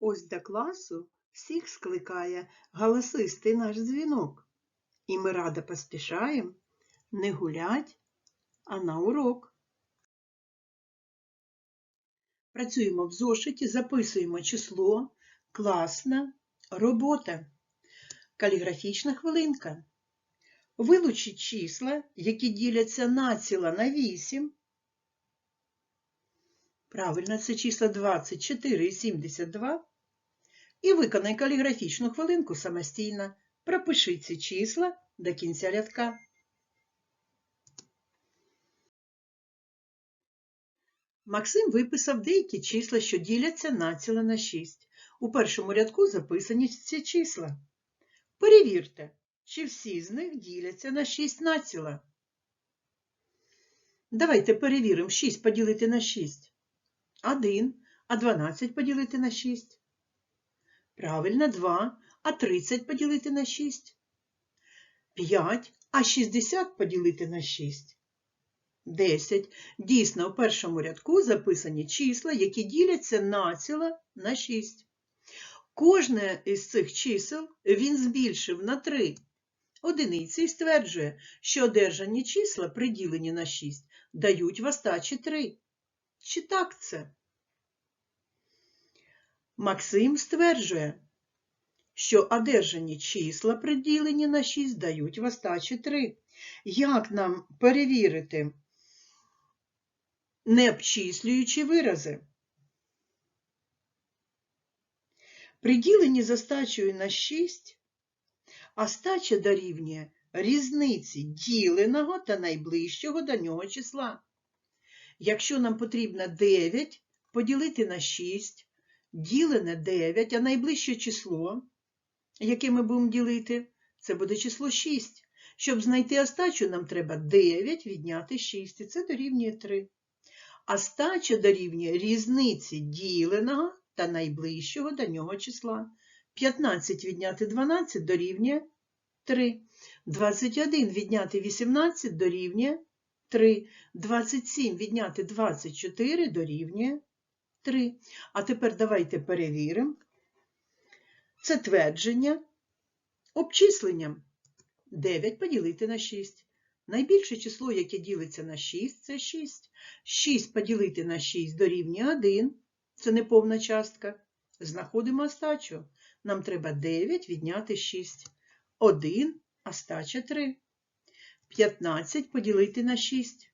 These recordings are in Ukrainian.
Ось до класу всіх скликає галасистий наш дзвінок. І ми радо поспішаєм не гулять, а на урок. Працюємо в зошиті, записуємо число, класна робота. Каліграфічна хвилинка. Вилучіть числа, які діляться націла на 8. Правильно, це числа 24 і 72. І виконай каліграфічну хвилинку самостійно. Пропиши ці числа до кінця рядка. Максим виписав деякі числа, що діляться націла на 6. У першому рядку записані ці числа. Перевірте, чи всі з них діляться на 6 націла. Давайте перевіримо 6 поділити на 6. 1, а 12 поділити на 6. Правильно, 2, а 30 поділити на 6. 5, а 60 поділити на 6. 10. Дійсно, у першому рядку записані числа, які діляться націла на 6. Кожне із цих чисел він збільшив на 3. Одиниці і стверджує, що одержані числа, приділені на 6, дають в остачі 3. Чи так це? Максим стверджує, що одержані числа, приділені на 6, дають в остачі 3. Як нам перевірити, не обчислюючи вирази? Приділені за стачею на 6, а стача дорівнює різниці діленого та найближчого до нього числа. Якщо нам потрібно 9 поділити на 6, ділене 9, а найближче число, яке ми будемо ділити, це буде число 6. Щоб знайти остачу, нам треба 9 відняти 6, і це дорівнює 3. А стача дорівнює різниці діленого та найближчого до нього числа. 15 відняти 12 дорівнює 3. 21 відняти 18 дорівнює 3. 27 відняти 24 дорівнює 3. А тепер давайте перевіримо. Це твердження обчисленням. 9 поділити на 6. Найбільше число, яке ділиться на 6, це 6. 6 поділити на 6 дорівнює 1. Це неповна частка. Знаходимо остачу. Нам треба 9 відняти 6. 1, остача 3. 15 поділити на 6.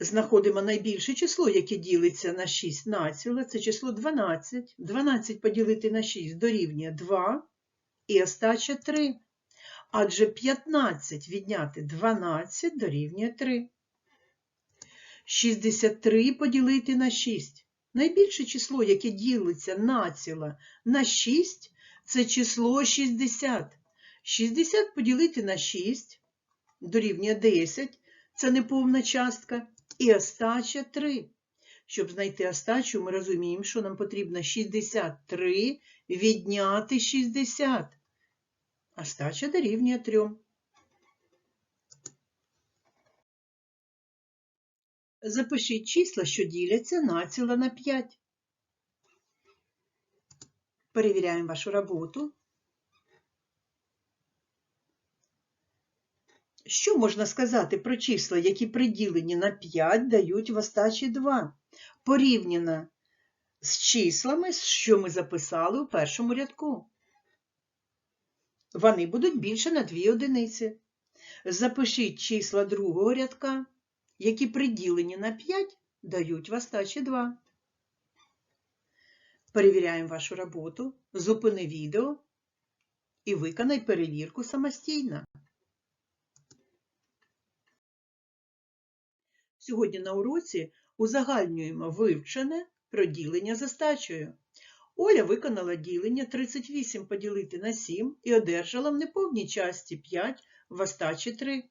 Знаходимо найбільше число, яке ділиться на 6 націла, це число 12. 12 поділити на 6 дорівнює 2 і остача 3. Адже 15 відняти 12 дорівнює 3. 63 поділити на 6. Найбільше число, яке ділиться націла на 6, це число 60. 60 поділити на 6 дорівнює 10, це неповна частка, і остача 3. Щоб знайти остачу, ми розуміємо, що нам потрібно 63 відняти 60. Остача дорівнює 3. Запишіть числа, що діляться націла на 5. Перевіряємо вашу роботу. Що можна сказати про числа, які приділені на 5 дають в остачі 2? Порівняно з числами, що ми записали у першому рядку. Вони будуть більше на 2 одиниці. Запишіть числа другого рядка, які приділені на 5 дають в остачі 2. Перевіряємо вашу роботу, зупини відео і виконай перевірку самостійно. Сьогодні на уроці узагальнюємо вивчене про ділення за стачею. Оля виконала ділення 38 поділити на 7 і одержала в неповній часті 5 в остачі 3.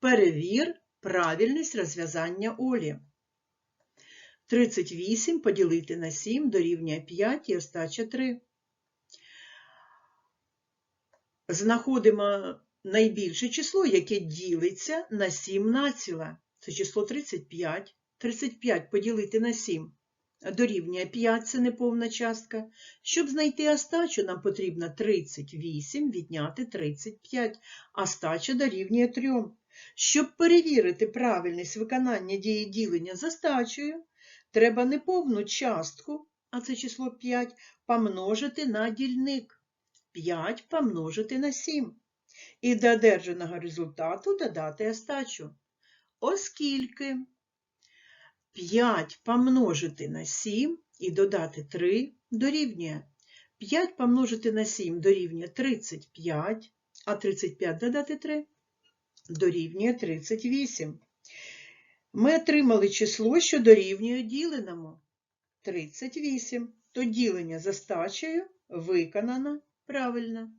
Перевір правильність розв'язання Олі. 38 поділити на 7 дорівнює 5 і остача 3. Знаходимо найбільше число, яке ділиться на 7 націла. Це число 35. 35 поділити на 7 дорівнює 5, це неповна частка. Щоб знайти остачу, нам потрібно 38 відняти 35, а стача дорівнює 3. Щоб перевірити правильність виконання дії ділення за стачею, треба неповну частку, а це число 5, помножити на дільник. 5 помножити на 7. І до одержаного результату додати остачу. Оскільки 5 помножити на 7 і додати 3 дорівнює. 5 помножити на 7 дорівнює 35, а 35 додати 3 дорівнює 38. Ми отримали число, що дорівнює діленому 38. То ділення за стачею виконано правильно.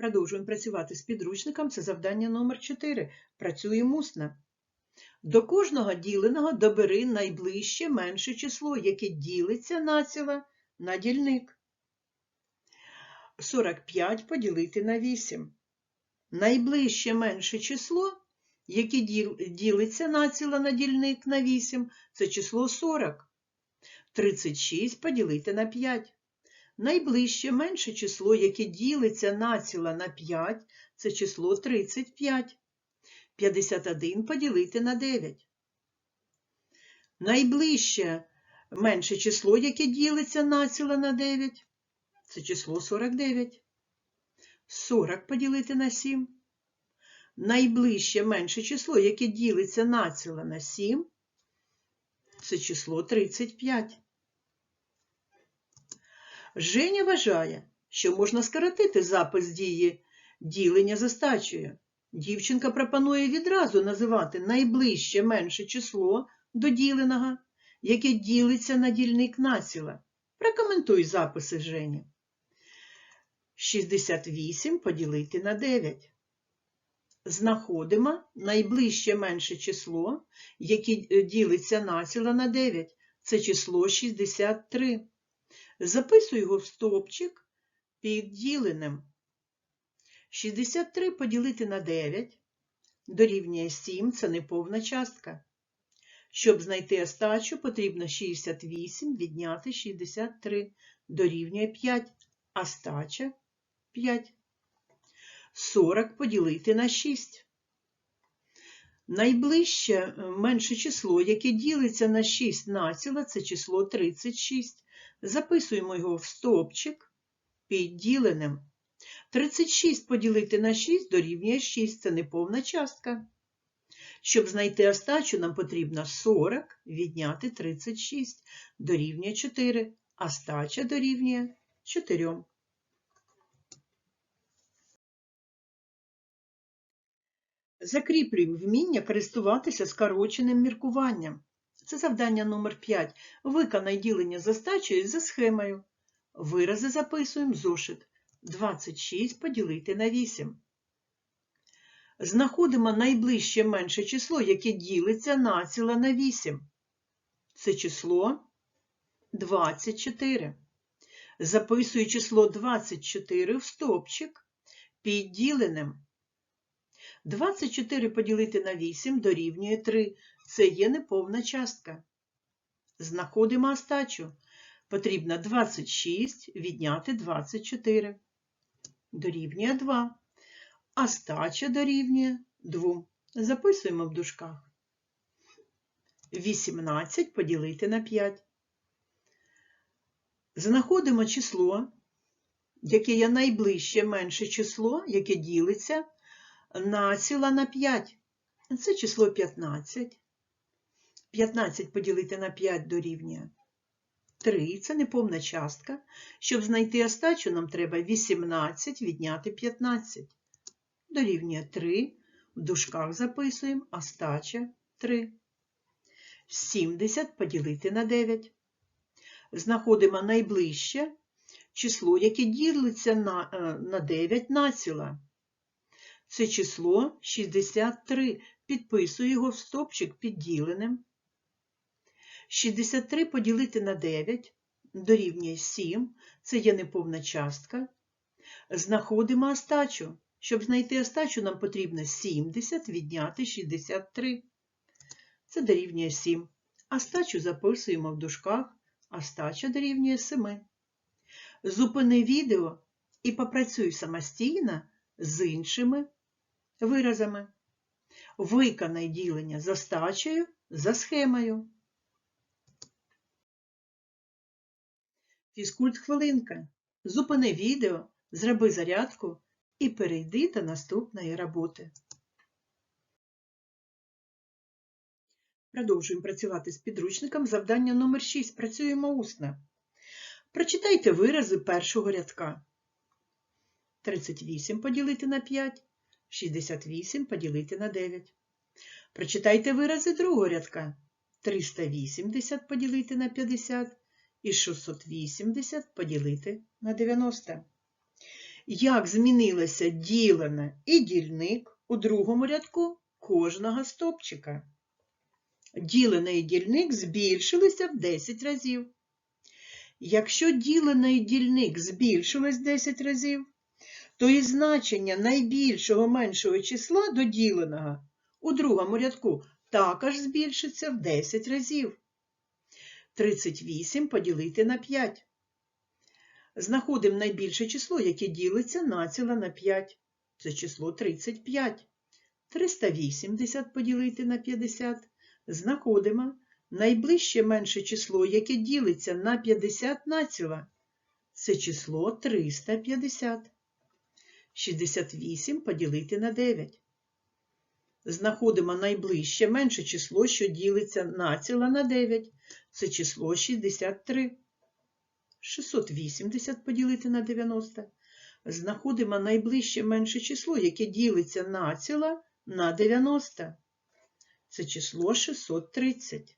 Продовжуємо працювати з підручником. Це завдання номер 4. Працюємо усно. До кожного діленого добери найближче менше число, яке ділиться націло на дільник. 45 поділити на 8. Найближче менше число, яке ділиться націло на дільник на 8, це число 40. 36 поділити на 5. Найближче менше число, яке ділиться націло на 5, це число 35. 51 поділити на 9. Найближче менше число, яке ділиться націло на 9, це число 49. 40 поділити на 7. Найближче менше число, яке ділиться націло на 7, це число 35. Женя вважає, що можна скоротити запис дії ділення за стачею. Дівчинка пропонує відразу називати найближче менше число до діленого, яке ділиться на дільник націла. Прокоментуй записи Жені. 68 поділити на 9. Знаходимо найближче менше число, яке е, ділиться націла на 9. Це число 63. Записуй його в стовпчик під діленим. 63 поділити на 9 дорівнює 7, це неповна частка. Щоб знайти остачу, потрібно 68 відняти 63 дорівнює 5, а стача 5. 40 поділити на 6. Найближче е, менше число, яке ділиться на 6 націла, це число 36. Записуємо його в стовпчик під діленим. 36 поділити на 6 дорівнює 6, це неповна частка. Щоб знайти остачу, нам потрібно 40 відняти 36 дорівнює 4, а стача дорівнює 4. Закріплюємо вміння користуватися скороченим міркуванням. Це завдання номер 5. Виконай ділення за стачею за схемою. Вирази записуємо зошит. 26 поділити на 8. Знаходимо найближче менше число, яке ділиться націла на 8. Це число 24. Записую число 24 в стовпчик під діленим. 24 поділити на 8 дорівнює 3. Це є неповна частка. Знаходимо остачу. Потрібно 26 відняти 24. Дорівнює 2. Остача дорівнює 2. Записуємо в дужках. 18 поділити на 5. Знаходимо число, яке є найближче менше число, яке ділиться на ціла на 5. Це число 15. 15 поділити на 5 дорівнює 3. Це неповна частка. Щоб знайти остачу, нам треба 18 відняти 15. Дорівнює 3. В дужках записуємо остача 3. 70 поділити на 9. Знаходимо найближче число, яке ділиться на, е, на 9 націла. Це число 63. Підписую його в стопчик підділеним. 63 поділити на 9 дорівнює 7. Це є неповна частка. Знаходимо остачу. Щоб знайти остачу, нам потрібно 70 відняти 63. це дорівнює 7. Остачу записуємо в дужках, остача дорівнює 7. Зупини відео і попрацюй самостійно з іншими виразами. Виконай ділення за стачею за схемою. Фізкульт хвилинка. Зупини відео, зроби зарядку і перейди до наступної роботи. Продовжуємо працювати з підручником. Завдання номер 6. Працюємо усно. Прочитайте вирази першого рядка. 38 поділити на 5, 68 поділити на 9. Прочитайте вирази другого рядка. 380 поділити на 50 і 680 поділити на 90. Як змінилося ділене і дільник у другому рядку кожного стопчика? Ділене і дільник збільшилися в 10 разів. Якщо ділене і дільник збільшилось 10 разів, то і значення найбільшого меншого числа до діленого у другому рядку також збільшиться в 10 разів. 38 поділити на 5. Знаходимо найбільше число, яке ділиться націло на 5. Це число 35. 380 поділити на 50. Знаходимо найближче менше число, яке ділиться на 50 націла. Це число 350. 68 поділити на 9. Знаходимо найближче менше число, що ділиться націла на 9. Це число 63. 680 поділити на 90. Знаходимо найближче менше число, яке ділиться націла на 90. Це число 630.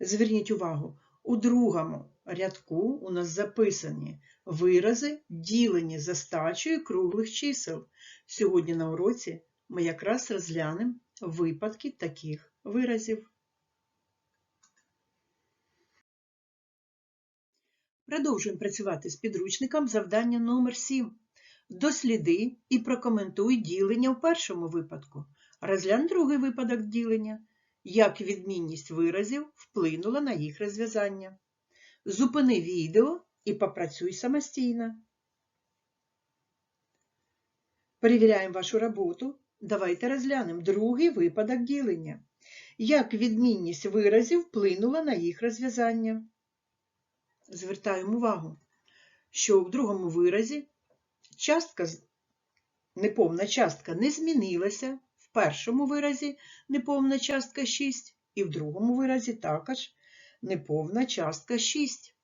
Зверніть увагу, у другому рядку у нас записані вирази, ділені за стачею круглих чисел. Сьогодні на уроці ми якраз розглянемо випадки таких виразів. Продовжуємо працювати з підручником завдання номер 7. Досліди і прокоментуй ділення в першому випадку. Розглянь другий випадок ділення, як відмінність виразів вплинула на їх розв'язання. Зупини відео і попрацюй самостійно. Перевіряємо вашу роботу. Давайте розглянемо другий випадок ділення. Як відмінність виразів вплинула на їх розв'язання. Звертаємо увагу, що в другому виразі частка, неповна частка не змінилася, в першому виразі неповна частка 6, і в другому виразі також неповна частка 6.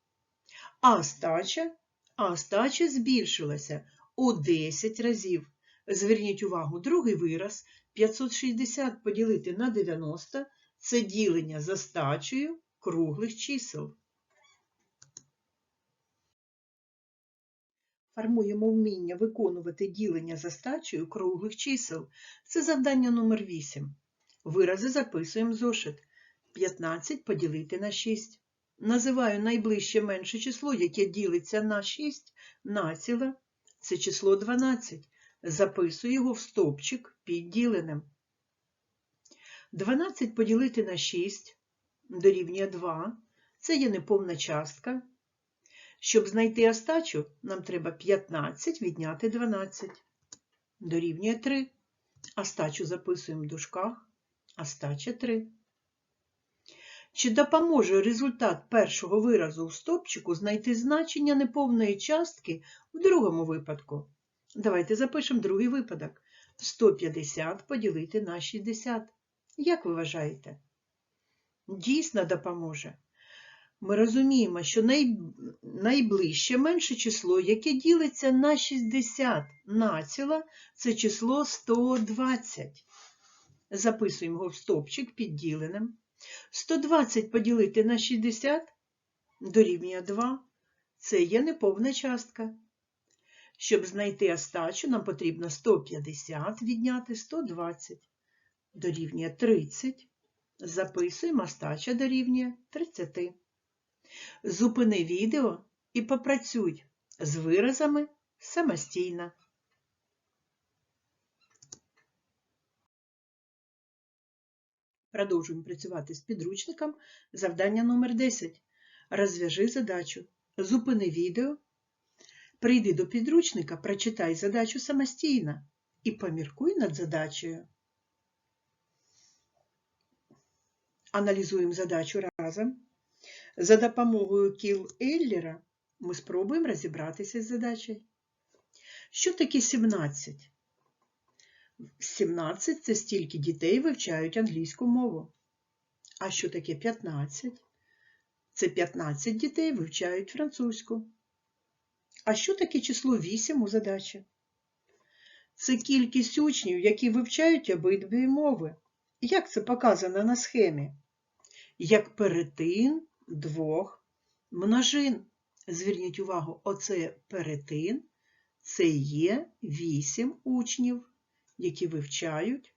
А остача, а остача збільшилася у 10 разів. Зверніть увагу, другий вираз 560 поділити на 90 це ділення за стачею круглих чисел. Формуємо вміння виконувати ділення за стачею круглих чисел. Це завдання номер 8. Вирази записуємо зошит. 15 поділити на 6. Називаю найближче менше число, яке ділиться на 6 націла. Це число 12. Записую його в стовпчик під діленим. 12 поділити на 6 дорівнює 2. Це є неповна частка. Щоб знайти остачу, нам треба 15 відняти 12. Дорівнює 3. Остачу записуємо в дужках. Остача 3. Чи допоможе результат першого виразу в стопчику знайти значення неповної частки в другому випадку? Давайте запишемо другий випадок. 150 поділити на 60. Як ви вважаєте? Дійсно допоможе. Ми розуміємо, що най... найближче менше число, яке ділиться на 60 націла, це число 120. Записуємо його в стопчик під діленим. 120 поділити на 60 дорівнює 2. Це є неповна частка. Щоб знайти остачу, нам потрібно 150 відняти 120. Дорівнює 30. Записуємо остача дорівнює 30. Зупини відео і попрацюй з виразами самостійно. Продовжуємо працювати з підручником. Завдання номер 10. Розв'яжи задачу. Зупини відео. Прийди до підручника, прочитай задачу самостійно і поміркуй над задачею. Аналізуємо задачу разом. За допомогою кіл Еллера ми спробуємо розібратися з задачею. Що таке 17? 17 це стільки дітей вивчають англійську мову. А що таке 15? Це 15 дітей вивчають французьку. А що таке число 8 у задачі? Це кількість учнів, які вивчають обидві мови. Як це показано на схемі? Як перетин двох множин. Зверніть увагу, оце перетин, це є 8 учнів, які вивчають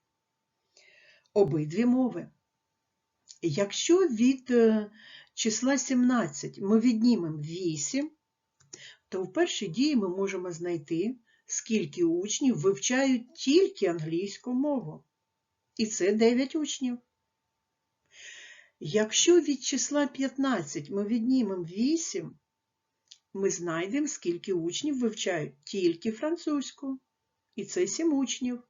обидві мови. Якщо від е, числа 17 ми віднімемо 8, то в першій дії ми можемо знайти, скільки учнів вивчають тільки англійську мову. І це 9 учнів. Якщо від числа 15 ми віднімемо 8, ми знайдемо, скільки учнів вивчають тільки французьку. І це 7 учнів.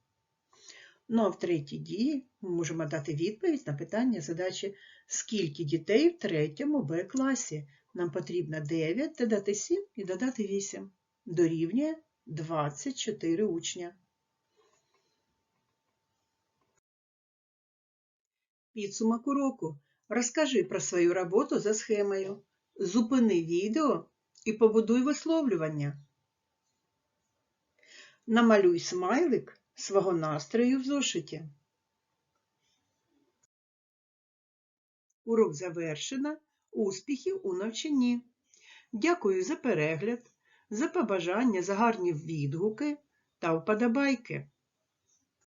Ну а в третій дії ми можемо дати відповідь на питання задачі, скільки дітей в третьому Б класі. Нам потрібно 9 додати 7 і додати 8. Дорівнює 24 учня. Підсумок уроку. Розкажи про свою роботу за схемою. Зупини відео і побудуй висловлювання. Намалюй смайлик свого настрою в зошиті. Урок завершено. Успіхів у навчанні. Дякую за перегляд, за побажання, за гарні відгуки та вподобайки.